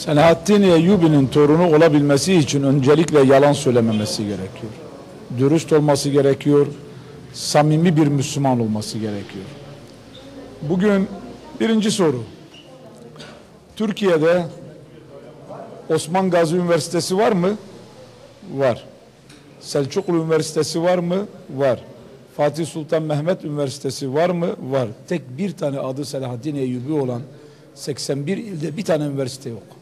Selahaddin Eyyubi'nin torunu olabilmesi için öncelikle yalan söylememesi gerekiyor. Dürüst olması gerekiyor. Samimi bir Müslüman olması gerekiyor. Bugün birinci soru. Türkiye'de Osman Gazi Üniversitesi var mı? Var. Selçuklu Üniversitesi var mı? Var. Fatih Sultan Mehmet Üniversitesi var mı? Var. Tek bir tane adı Selahaddin Eyyubi olan 81 ilde bir tane üniversite yok.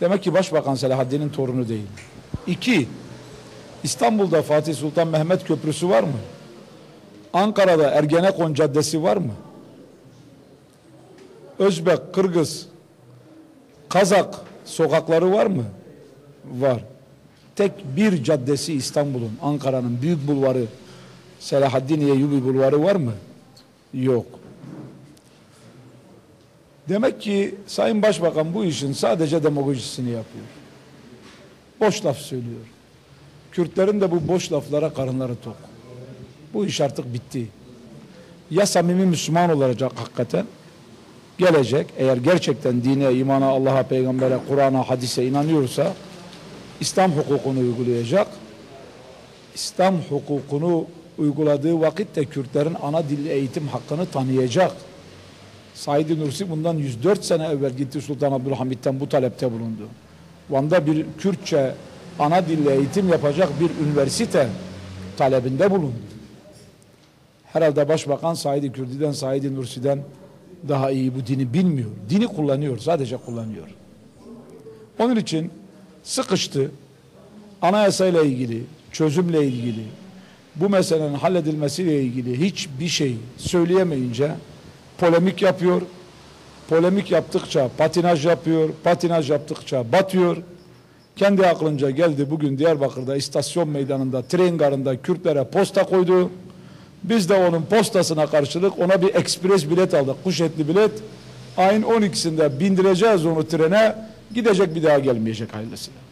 Demek ki Başbakan Selahaddin'in torunu değil. İki, İstanbul'da Fatih Sultan Mehmet Köprüsü var mı? Ankara'da Ergenekon Caddesi var mı? Özbek, Kırgız, Kazak sokakları var mı? Var. Tek bir caddesi İstanbul'un, Ankara'nın büyük bulvarı, Selahaddin Eyyubi bulvarı var mı? Yok. Demek ki Sayın Başbakan bu işin sadece demagojisini yapıyor. Boş laf söylüyor. Kürtlerin de bu boş laflara karınları tok. Bu iş artık bitti. Ya samimi Müslüman olacak hakikaten, gelecek eğer gerçekten dine, imana, Allah'a, peygambere, Kur'an'a, hadise inanıyorsa İslam hukukunu uygulayacak. İslam hukukunu uyguladığı vakitte Kürtlerin ana dil eğitim hakkını tanıyacak. Said Nursi bundan 104 sene evvel gitti Sultan Abdülhamid'den bu talepte bulundu. Van'da bir Kürtçe ana dille eğitim yapacak bir üniversite talebinde bulundu. Herhalde Başbakan Said Kürdi'den, Said Nursi'den daha iyi bu dini bilmiyor. Dini kullanıyor, sadece kullanıyor. Onun için sıkıştı. Anayasayla ilgili, çözümle ilgili, bu meselenin halledilmesiyle ilgili hiçbir şey söyleyemeyince polemik yapıyor. Polemik yaptıkça patinaj yapıyor. Patinaj yaptıkça batıyor. Kendi aklınca geldi bugün Diyarbakır'da istasyon meydanında tren garında Kürtlere posta koydu. Biz de onun postasına karşılık ona bir ekspres bilet aldık. Kuş etli bilet. Ayın 12'sinde bindireceğiz onu trene. Gidecek bir daha gelmeyecek hayırlısıyla.